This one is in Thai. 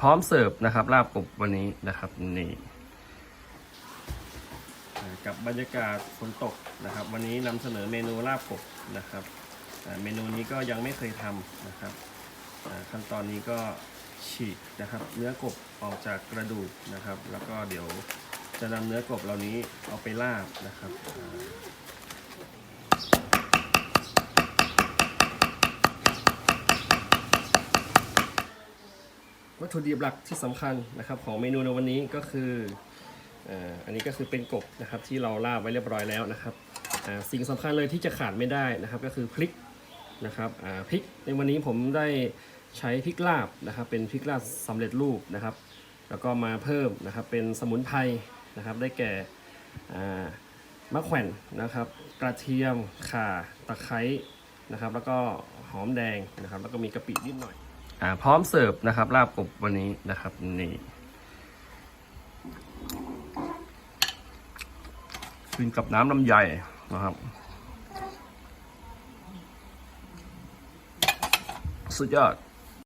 พร้อมเสิร์ฟนะครับลาบกบวันนี้นะครับนี่กับบรรยากาศฝนตกนะครับ วันนี้นำเสนอเมนูลาบกบนะครับเมนูนี้ก็ยังไม่เคยทำนะครับขั้นตอนนี้ก็ฉีกนะครับเนื้อกบออกจากกระดูกนะครับ แล้วก็เดี๋ยวจะนำเนื้อกบเหล่านี้เอาไปลาบนะครับ วัตถุดิบหลักที่สำคัญนะครับ ของเมนูในวันนี้ก็คืออันนี้ก็คือเป็นกบนะครับที่เราลาบไว้เรียบร้อยแล้วนะครับสิ่งสำคัญเลยที่จะขาดไม่ได้นะครับก็คือพริกนะครับพริกในวันนี้ผมได้ใช้พริกลาบนะครับ เป็นพริกลาบสำเร็จรูปนะครับ แล้วก็มาเพิ่มนะครับเป็นสมุนไพรนะครับ ได้แก่มะแขวนนะครับ กระเทียมข่าตะไคร้นะครับ แล้วก็หอมแดงนะครับ แล้วก็มีกะปินิดหน่อย อ่าพร้อมเสิร์ฟนะครับ ลาบกบวันนี้นะครับนี่กินกับน้ำลำไยนะครับ สุดยอด